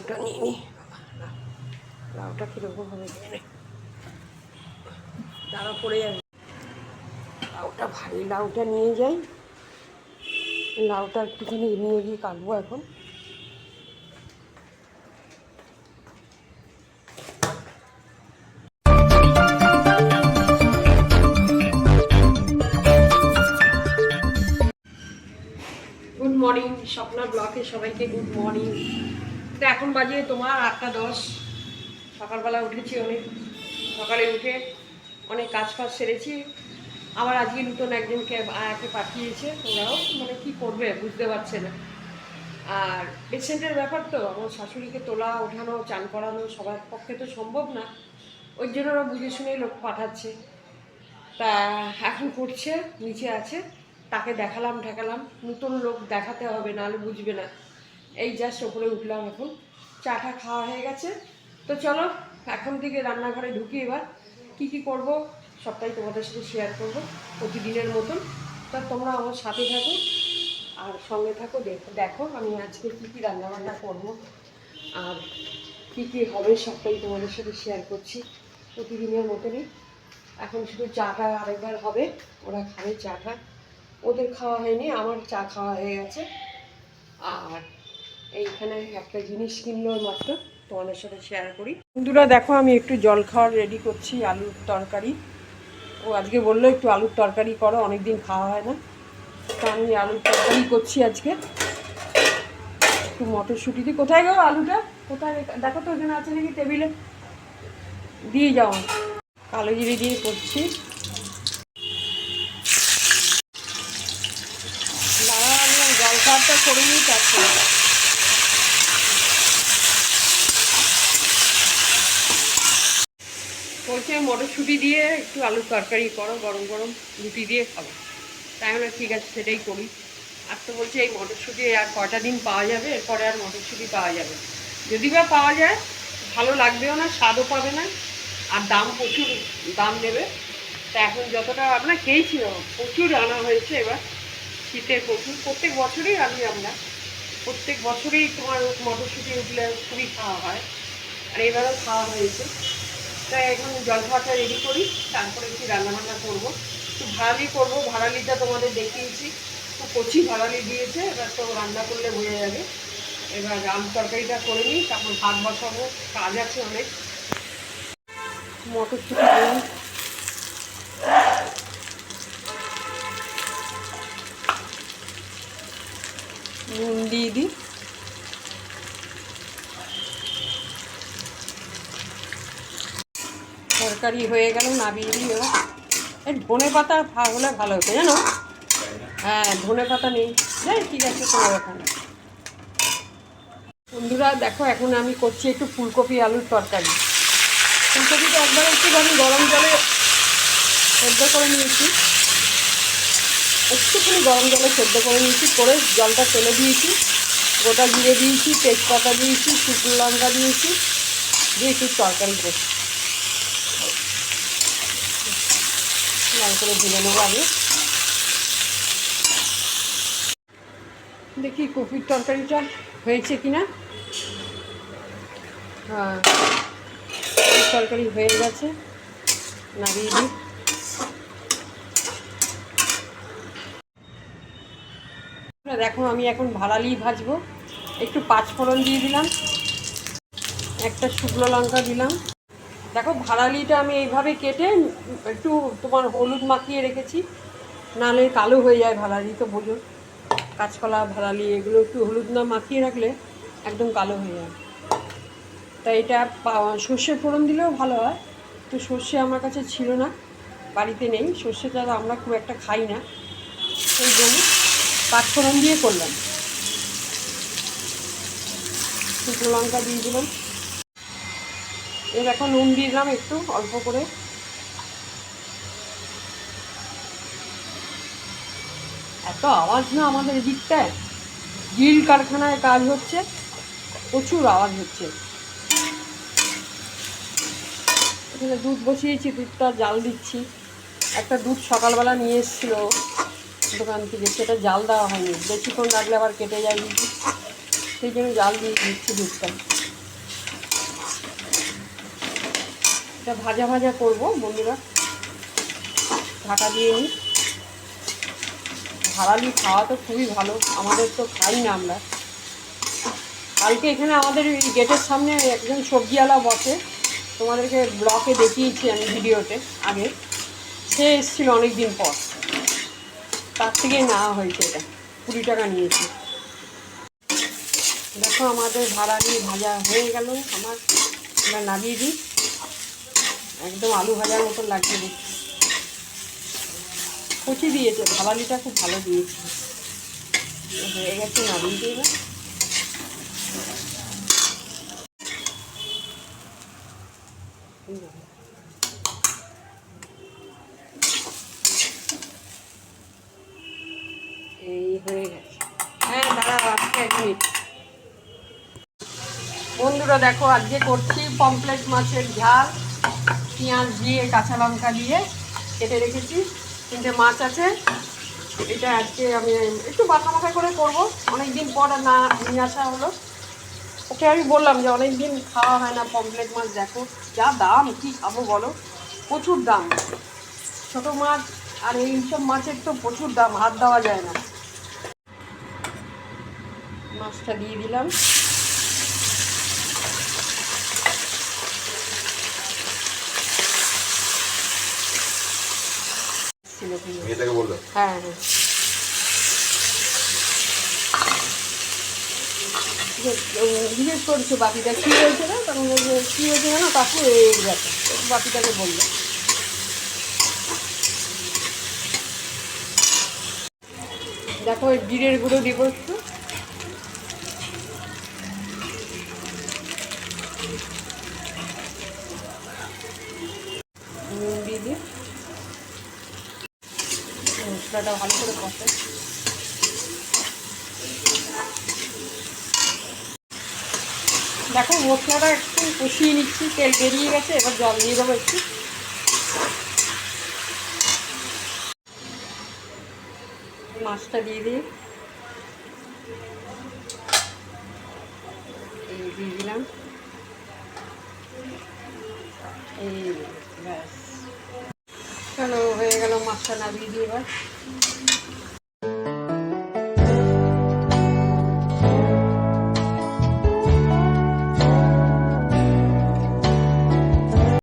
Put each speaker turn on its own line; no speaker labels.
লাউটা নিয়ে নিই লাউটা কীরকম হবে দাঁড়া, পড়ে যাবে। লাউটা ভারী লাউটা নিয়ে যাই। লাউটা একটুখানি নিয়ে গিয়ে কাটবো এখন। গুড মর্নিং স্বপ্না ব্লকে সবাইকে গুড মর্নিং তো এখন বাজে তোমার আটটা দশ। সকালবেলা উঠেছি অনেক সকালে উঠে অনেক কাজ ফাজ সেরেছি। আবার আজকে নতুন একজনকে আয়াকে পাঠিয়েছে। ওরাও মানে কি করবে বুঝতে পারছে না। আর পেশেন্টের ব্যাপার তো, আমার শাশুড়িকে তোলা, ওঠানো, চান করানো সবার পক্ষে তো সম্ভব না। ওই জন্য ওরা বুঝে শুনেই লোক পাঠাচ্ছে। তা এখন করছে, নিচে আছে। তাকে দেখালাম, ঠেকালাম। নতুন লোক দেখাতে হবে, নাহলে বুঝবে না। এই জাস্ট ওপরে উঠলাম এখন। চাটা খাওয়া হয়ে গেছে। তো চলো, এখন থেকে রান্নাঘরে ঢুকি এবার। কি কি করব, সবটাই তোমাদের সাথে শেয়ার করব প্রতিদিনের মতন। তা তোমরা আমার সাথে থাকো আর সঙ্গে থাকো, দেখো। আমি আজকে কী কী রান্নাবান্না করব আর কী কী হবে, সবটাই তোমাদের সাথে শেয়ার করছি প্রতিদিনের মতনই। এখন শুধু চাটা আরেকবার হবে, ওরা খাবে চাটা। ওদের খাওয়া হয়নি, আমার চা খাওয়া হয়ে গেছে। এইখানে একটা জিনিস কিনলো মাত্র তোমাদের সাথে শেয়ার করি। বন্ধুরা, দেখো, আমি একটু জল খাওয়ার রেডি করছি, আলুর তরকারি। ও আজকে বলল, একটু আলুর তরকারি করো, অনেকদিন খাওয়া হয় না। তো আমি আলুর তরকারি করছি আজকে। একটু মটরশুঁটি দিই কোথায় গো আলুটা? কোথায়? দেখো তো ওখানে আছে নাকি টেবিলে। দিয়ে যাও কালো জিরে দিয়ে করছি। জল খাওয়ারটা করে নিই তারপরে। বলছে, মটরশুঁটি দিয়ে একটু আলুর তরকারি করো, গরম গরম রুটি দিয়ে খাব। তাই আমরা ঠিক আছে, সেটাই করি। আর তো বলছে, এই মটরশুঁটি আর কটা দিন পাওয়া যাবে? এরপরে আর মটরশুঁটি পাওয়া যাবে যদি বা পাওয়া যায়, ভালো লাগবেও না, স্বাদও পাবে না, আর দাম প্রচুর দাম নেবে তা এখন যতটা আমরা খেয়েছিল প্রচুর আনা হয়েছে এবার। শীতে প্রচুর, প্রত্যেক বছরই আনি আমরা। প্রত্যেক বছরই তোমার মটরশুঁটি উঠলে খুবই খাওয়া হয়। আর এবারও খাওয়া হয়েছে। তাই এখন জলখাবারটা রেডি করি, তারপরে একটু রান্নাবান্না করব। একটু ভাড়ালি করব, ভাড়ালিটা তোমাদের দেখিয়েছি। তো কচি ভাড়ালি দিয়েছে, এবার তো রান্না করলে বোঝা যাবে। এবার আলু তরকারিটা করে নিই, তারপর ভাত বসাবো, কাজ আছে অনেক। মটরশুঁটি দিলাম নুন দিয়ে দিই। তরকারি হয়ে গেল, নাবিয়ে এবার এই ধনে পাতা হলে ভালো হতো, জানো? হ্যাঁ ধনে পাতা নেই। যাই ঠিক আছে, কোনো ব্যাপার না। বন্ধুরা, দেখো, এখন আমি করছি একটু ফুলকপি আলুর তরকারি। ফুলকপিটা একবার একটু আমি গরম জলে সেদ্ধ করে নিয়েছি। একটুখানি গরম জলে সেদ্ধ করে নিয়েছি, করে জলটা ফেলে দিয়েছি। গোটা জিরে দিয়েছি, তেজপাতা দিয়েছি, শুকনো লঙ্কা দিয়েছি, দিয়ে একটু তরকারি করছি। লাল করে ভেজে নেব আগে দেখি কপির তরকারিটা হয়েছে কিনা। হ্যাঁ তরকারি হয়ে গেছে, নাড়িয়ে দিই। দেখো, আমি এখন ভাড়ালি ভাজবো। একটু পাঁচফোড়ন দিয়ে দিলাম, একটা শুকনো লঙ্কা দিলাম। দেখো ভাড়ালিটা আমি এইভাবে কেটে একটু তোমার হলুদ মাখিয়ে রেখেছি। নাহলে কালো হয়ে যায় ভাড়ালি, তো বোঝো। কাঁচকলা, ভাড়ালি, এগুলো একটু হলুদ না মাখিয়ে রাখলে একদম কালো হয়ে যায়। তাই এটা সর্ষে ফোড়ন দিলেও ভালো হয়। তো সর্ষে আমার কাছে ছিল না, বাড়িতে নেই। সর্ষেটা আমরা খুব একটা খাই না। সেই জন্য পাঁচফোড়ন দিয়ে করলাম। শুকনো লঙ্কা দিয়ে দিলাম। এর এখন নুন দিয়ে দিলাম একটু, অল্প করে। এত আওয়াজ না আমাদের এদিকটায়। গিল কারখানায় কাজ হচ্ছে, প্রচুর আওয়াজ হচ্ছে। এখানে দুধ বসিয়েছি, দুধটা জাল দিচ্ছি। একটা দুধ সকালবেলা নিয়ে এসেছিল দোকান থেকে, সেটা জাল দেওয়া হয়নি। বেশিক্ষণ রাখলে আবার কেটে যায়। সেই জন্য জাল দিয়ে দিচ্ছি দুধটা। এটা ভাজা ভাজা করব, বন্ধুরা। ঢাকা দিয়ে নিই ভাড়ালি খাওয়া তো খুবই ভালো, আমাদের তো খাই না আমরা। কালকে এখানে আমাদের গেটের সামনে একজন সবজিওয়ালা বসে, তোমাদেরকে ব্লকে দেখিয়েছি আমি ভিডিওতে আগে। সে এসেছিল অনেক দিন পর। তার থেকেই নেওয়া হয়েছে এটা। কুড়ি টাকা নিয়েছি। দেখো আমাদের ভাড়ালি ভাজা হয়ে গেল। আমার আমরা নামিয়ে দিই। একদম আলু ভাজার মতন লাগিয়ে দিচ্ছি কচি দিয়েছে ভালালিটা খুব ভালো দিয়েছে। হয়ে গেছে নামিয়ে দিয়ে এই হয়ে গেছে। হ্যাঁ বন্ধুরা, দেখো, আজকে করছি পমপ্লেট মাছের ঝাল। পেঁয়াজ দিয়ে, কাঁচা লঙ্কা দিয়ে কেটে রেখেছি। তিনটে মাছ আছে। এটা আজকে আমি একটু মাখা মাখা করে করব। অনেক দিন পর না নিয়ে আসা হলো। ওকে আমি বললাম যে অনেক দিন খাওয়া হয় না পমপ্লেট মাছ দেখো। যা দাম, কি খাব বলো? প্রচুর দাম। ছোটো মাছ আর এই সব মাছের তো প্রচুর দাম, হাত দেওয়া যায় না। মাছটা দিয়ে দিলাম। ছিল
মেয়েটাকে বলল
হ্যাঁ হ্যাঁ। জিজ্ঞেস করছ বাপিটা কী হয়েছে না তখন বলছে কী হয়েছে না কাকু এই ব্যাপার বাপিটাকে বলল। দেখো ওই গিরের গুঁড়ো দিয়ে একটু মশলাটা ভালো করে কষে। দেখো, মশলাটা একটু কষিয়ে নিচ্ছি, তেল বেরিয়ে গেছে, এবার জল দিয়ে দেবো একটু। মাছটা দিয়ে দিই এই দিয়ে দিলাম। এই ব্যাস। চলো মাছটা নামিয়ে দিয়ে এবার